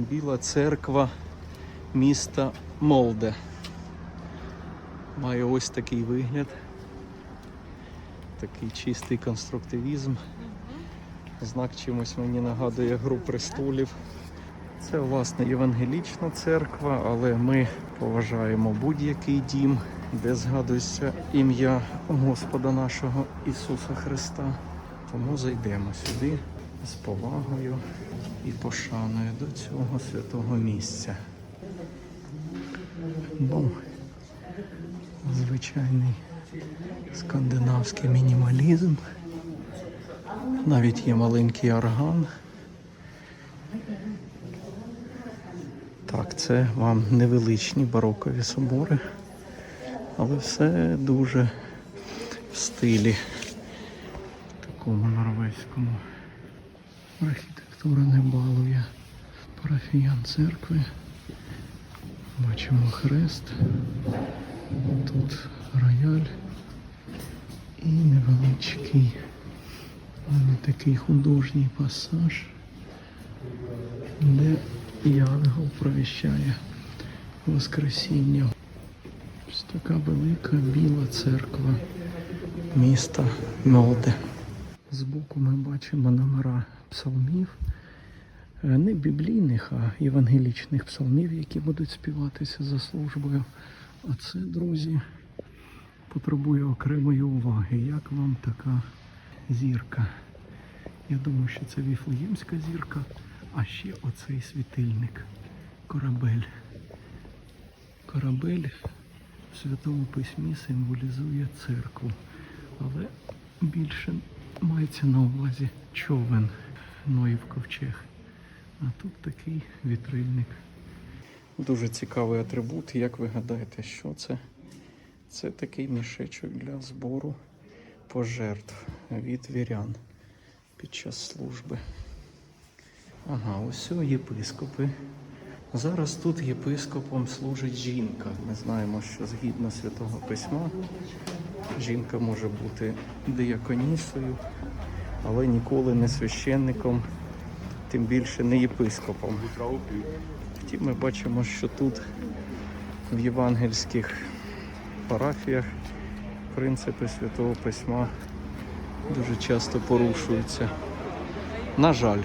Біла церква міста Молде. Має ось такий вигляд. Такий чистий конструктивізм. Знак чимось мені нагадує гру престолів. Це власне євангелічна церква, але ми поважаємо будь-який дім, де згадується ім'я Господа нашого Ісуса Христа. Тому зайдемо сюди з повагою і пошаною до цього святого місця. Ну, звичайний скандинавський мінімалізм. Навіть є маленький орган. Так, це вам невеличні барокові собори, але все дуже в стилі такому норвезькому. Архітектура не балує парафіян церкви. Бачимо хрест. Тут рояль і невеличкий але такий художній пасаж, де Янгол провіщає Воскресіння. Ось така велика біла церква міста Мьолде. Збоку ми бачимо номера псалмів, Е, не біблійних, а євангелічних псалмів, які будуть співатися за службою. А це, друзі, потребує окремої уваги. Як вам така зірка? Я думаю, що це віфлеємська зірка, а ще оцей світильник. Корабель. Корабель в Святому Письмі символізує церкву, але більше мається на увазі човен Ноїв ковчег. А тут такий вітрильник. Дуже цікавий атрибут. Як ви гадаєте, що це? Це такий мішечок для збору пожертв від вірян під час служби. Ага, ось єпископи. Зараз тут єпископом служить жінка. Ми знаємо, що згідно святого письма жінка може бути дияконісою, але ніколи не священником, тим більше не єпископом. Втім, ми бачимо, що тут в євангельських парафіях принципи святого письма дуже часто порушуються. На жаль.